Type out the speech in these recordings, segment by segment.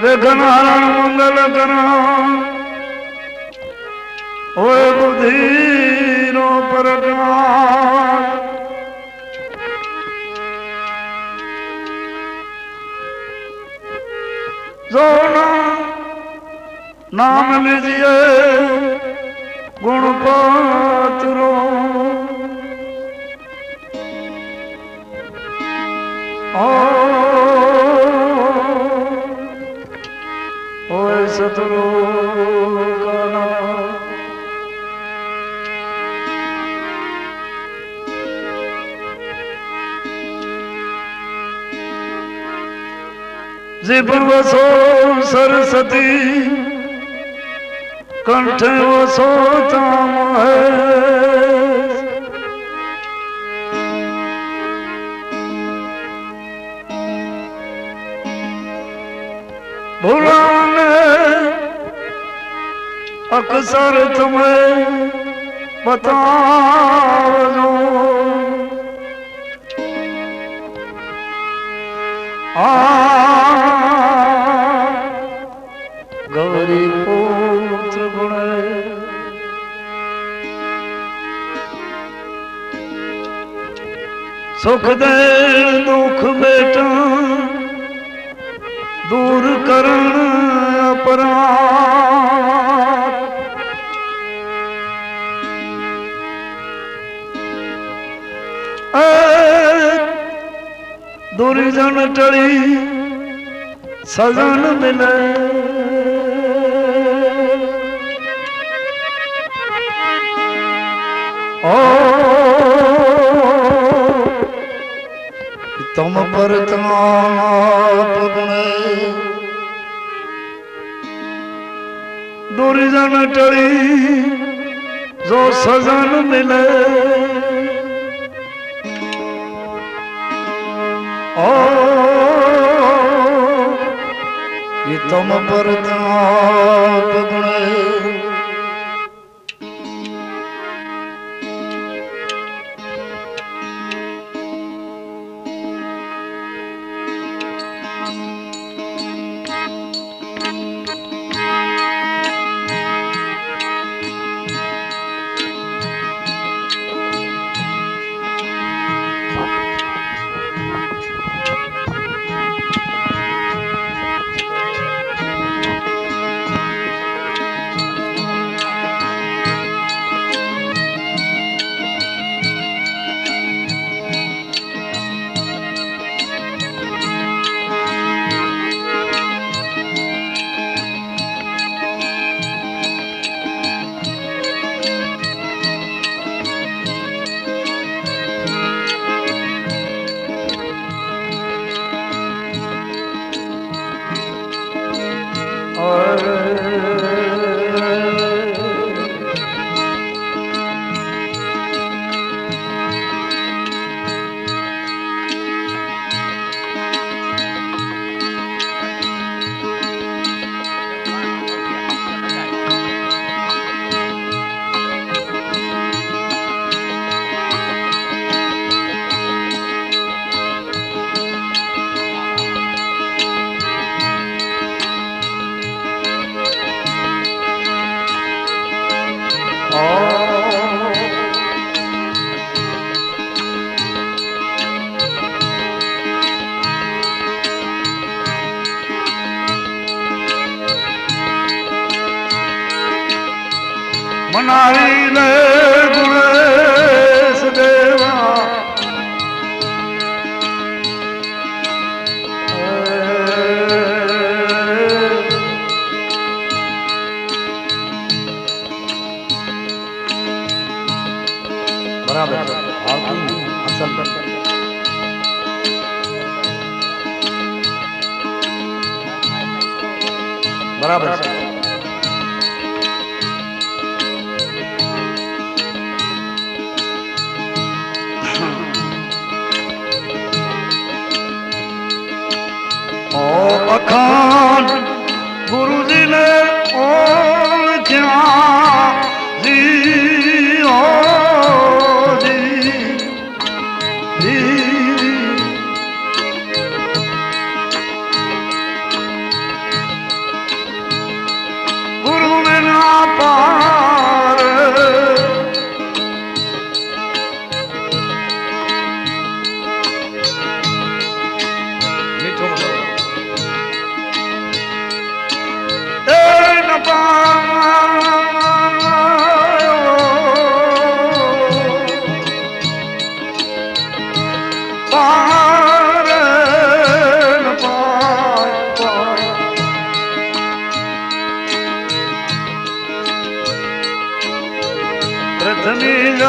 ઘન હરણ મંગલ ઘન હોય બુદ્ધિ નો પરગણ જો નામ લીજીએ ગુણ પાત્રો ઓ સતલોકના જે પૂર્વસો સરસ્વતી કંઠે ઓસો તામ હૈ અક્ષર તમે બતાવજો. ગૌરી પુત્ર ગુણ સુખ દે દુઃખ બેટા દૂર કરણ અપરાધ દુર્જન ટળી સજન મિલે. ઓ તમ પર તાપ ગુણે દુર્જન ટળી જો સજન મિલે. ઓ એ તમ પર ગુણ બરાબર અસલ. બરાબર છે. ઓ અખાંડ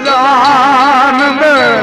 ગજાનંદ સંવરું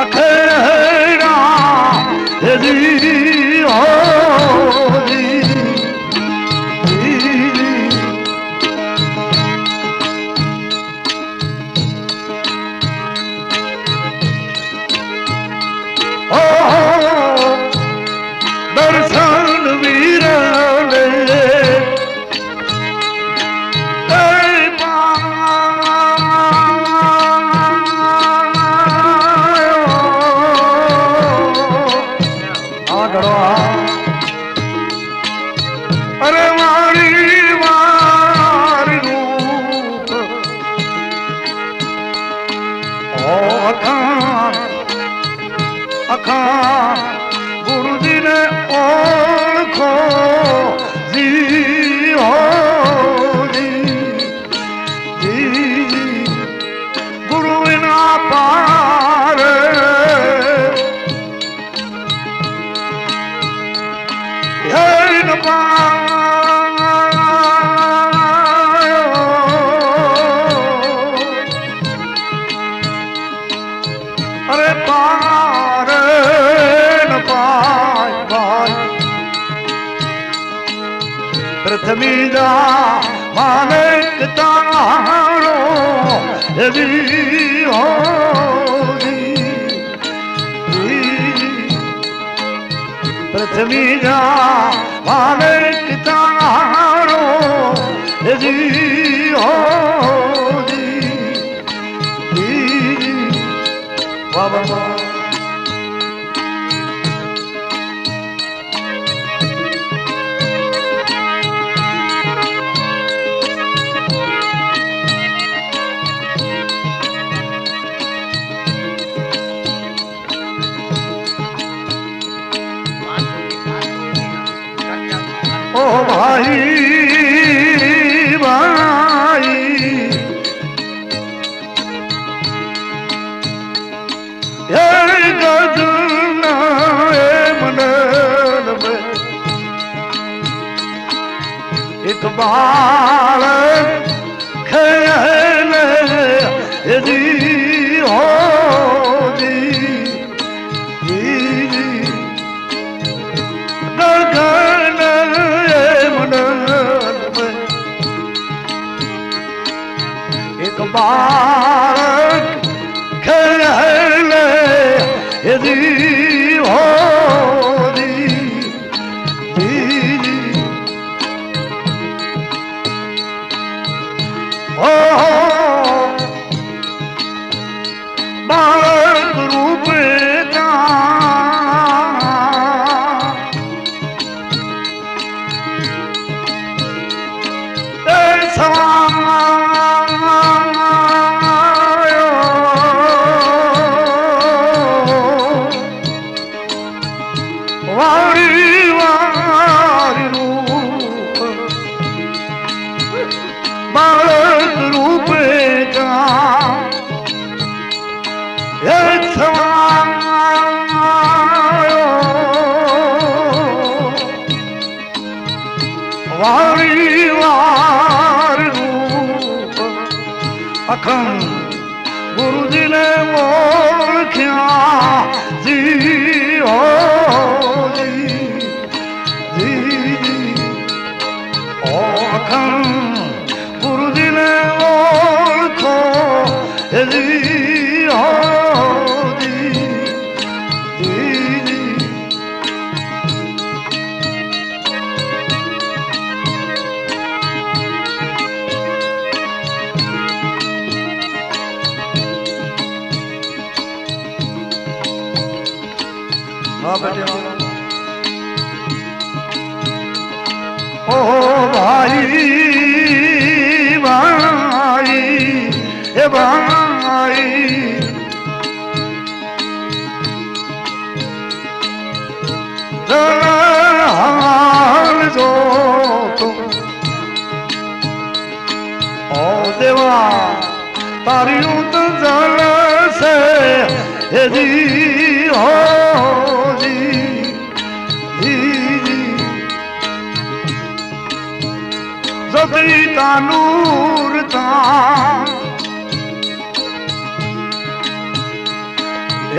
अठे અરે તારે ભાઈ ભાઈ. પ્રથમી જા માનક તારો એવી પ્રથમી જા માનક તારો એવી હો बाबा ছাড়া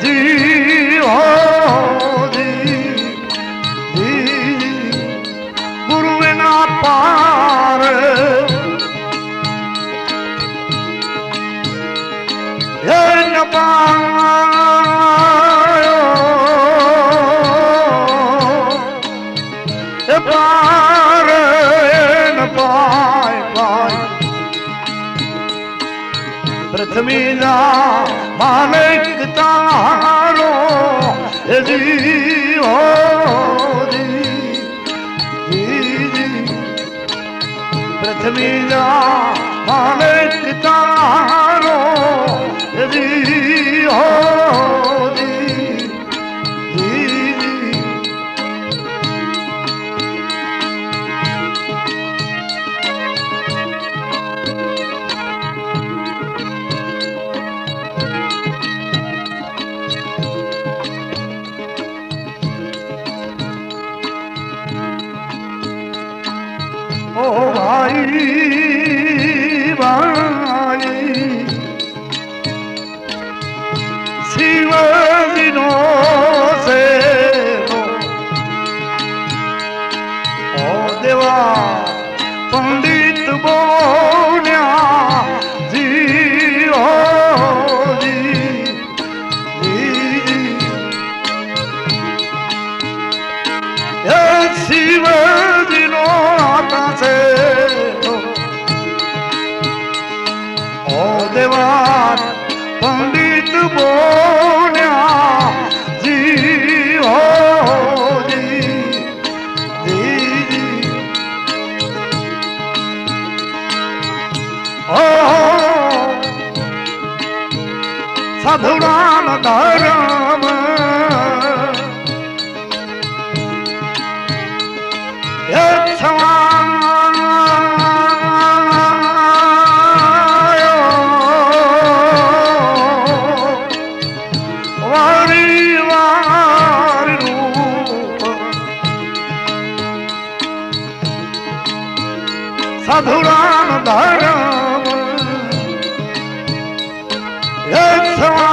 જી હો ગુરુ એના પાર હે નપા પ્રથમીના માને दा Come on.